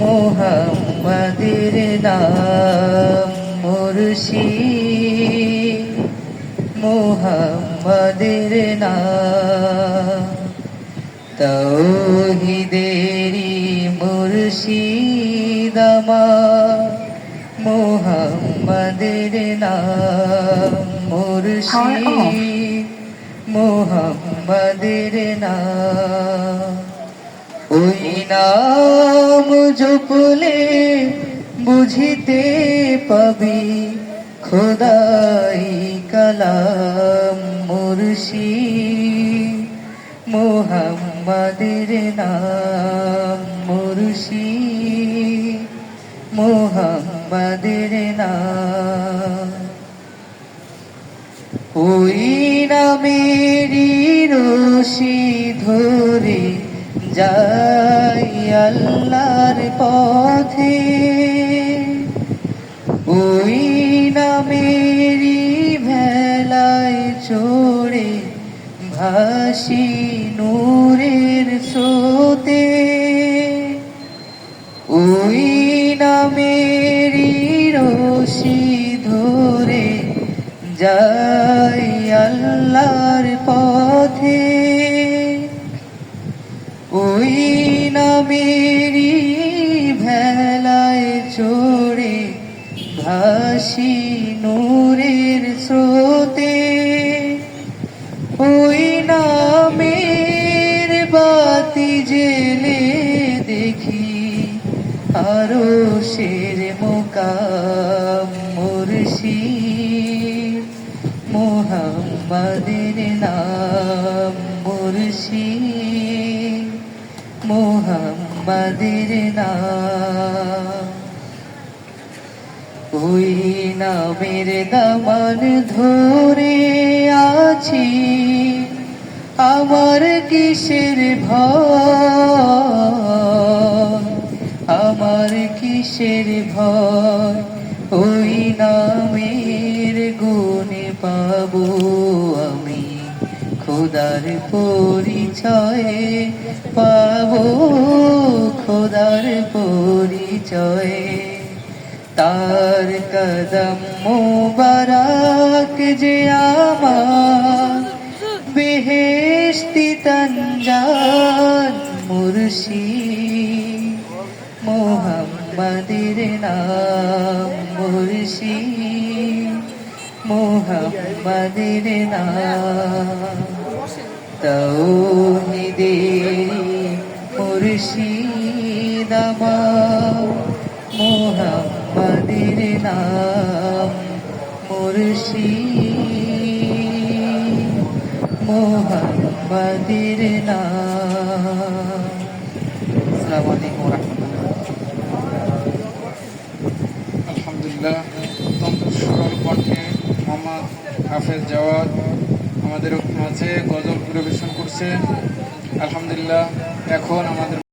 মোহাম্মদের নাম মুর্শিদ। মোহাম্মদের নাম তৌহিদেরি মুর্শিদ আমার। মোহাম্মদের নাম মুর্শিদ। মোহাম্মদের নাম ওই নাম জপলে বুঝিতে পাবি। খোদাই কালাম মুর্শিদ মোহাম্মদের নাম মুর্শিদ মোহাম্মদের নাম। ওই নামেরই রশি ধরে যাই আল্লাহর পথে। ওই নামেরই ভেলায় চড়ে ভাসি নূরের স্রোতে। ওই নামেরই রশি ধরে যাই ওই নামেরই ভেলায় চড়ে ভাসি নূরের স্রোতে। ওই নামের বাতি জেলে দেখি আরও শের মোকাম মুর্শিদ, মোহাম্মদের নাম মুর্শিদ। মোহাম্মদের নাম ওই নামের দামান ধরে আছি, আমার কিসের ভয়? আমার কিসের ভয়? ওই নামের গুণে পাবো খোদার পরিচয়ে পাবো, খোদার পরিচয়ে। তার কদম মোবারক যে আমার বেহেশতি তঞ্জান মুর্শিদ মোহাম্মদের নাম মুর্শিদ মোহাম্মদের নাম তৌহিদেরি মুর্শিদ মোহাম্মদের নাম মুর্শিদ মোহাম্মদের নাম। আসসালামু আলহামদুলিল্লাহ অত্যন্ত সুর কণ্ঠে মোহাম্মদ হাফেজ জাওয়াদ আমাদের আছে গজল পরিবেশন করছে। আলহামদুলিল্লাহ এখন আমাদের